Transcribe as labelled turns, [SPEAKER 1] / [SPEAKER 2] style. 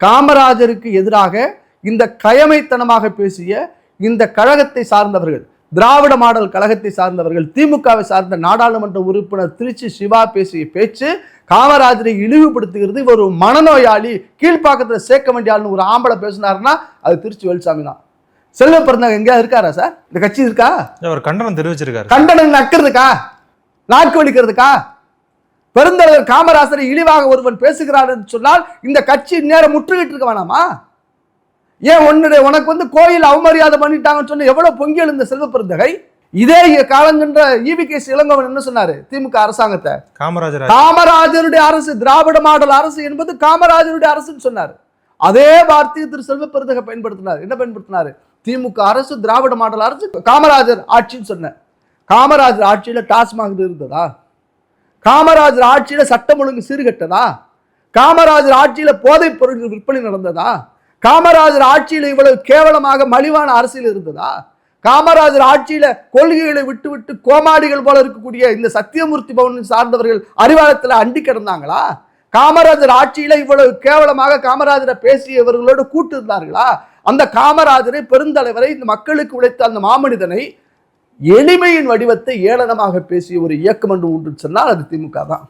[SPEAKER 1] காமராஜருக்கு எதிராக இந்த கயமைத்தனமாக பேசிய இந்த கழகத்தை சார்ந்தவர்கள் திராவிட மாடல் கழகத்தை சார்ந்தவர்கள் திமுகவை சார்ந்த நாடாளுமன்ற உறுப்பினர் திருச்சி சிவா பேசிய பேச்சு காமராஜரை இழிவுபடுத்துகிறது. இவர் ஒரு மனநோயாளி கீழ்ப்பாக்கத்தில் சேர்க்க வேண்டிய ஆள்னு ஒரு ஆம்பளை பேசினாருன்னா அது திருச்சி வேலுசாமி தான். செல்வ பிறந்தவங்க எங்கேயா இருக்காரா சார்? இந்த கட்சி இருக்கா?
[SPEAKER 2] அவர் கண்டனம் தெரிவிச்சிருக்காரு.
[SPEAKER 1] கண்டனம் நக்கிறதுக்கா? நாக்கு வலிக்கிறதுக்கா? பெருந்தலைவர் காமராசரை இழிவாக ஒருவன் பேசுகிறார் என்று சொன்னால் இந்த கட்சி நேரம் முற்றுகிட்டு இருக்க வேணாமா? ஏன் உன்னுடைய உனக்கு வந்து கோயில் அவமரியாதை பண்ணிட்டாங்கன்னு சொன்ன எவ்வளவு பொங்கி எழுந்த செல்வ பெருந்தகை? இதே காலங்கன்ற ஈவி கே இளங்கோவன் என்ன சொன்னாரு? திமுக அரசாங்கத்தை.
[SPEAKER 2] காமராஜர்
[SPEAKER 1] காமராஜருடைய அரசு திராவிட மாடல் அரசு என்பது காமராஜருடைய அரசுன்னு சொன்னார். அதே வார்த்தையை திரு செல்வ பெருந்தகை பயன்படுத்தினார். என்ன பயன்படுத்தினாரு? திமுக அரசு திராவிட மாடல் அரசு காமராஜர் ஆட்சின்னு சொன்ன. காமராஜர் ஆட்சியில டாஸ்மாக் இருந்ததா? காமராஜர் ஆட்சியில சட்டம் ஒழுங்கு சீர்கெட்டதா? காமராஜர் ஆட்சியில போதைப் பொருட்கள் விற்பனை நடந்ததா? காமராஜர் ஆட்சியில இவ்வளவு கேவலமாக மலிவான அரசியல் இருந்ததா? காமராஜர் ஆட்சியில கொள்கைகளை விட்டு விட்டு கோமாடிகள் போல இருக்கக்கூடிய இந்த சத்தியமூர்த்தி பவன் சார்ந்தவர்கள் அறிவாளத்தில் அண்டி கிடந்தாங்களா? காமராஜர் ஆட்சியில இவ்வளவு கேவலமாக காமராஜரை பேசியவர்களோடு கூட்டு இருந்தார்களா? அந்த காமராஜரை பெருந்தலைவரை இந்த மக்களுக்கு உழைத்த அந்த மாமனிதனை எளிமையின் வடிவத்தை ஏளனமாக பேசிய ஒரு இயக்கம் என்று ஒன்று சொன்னால் அது திமுக தான்.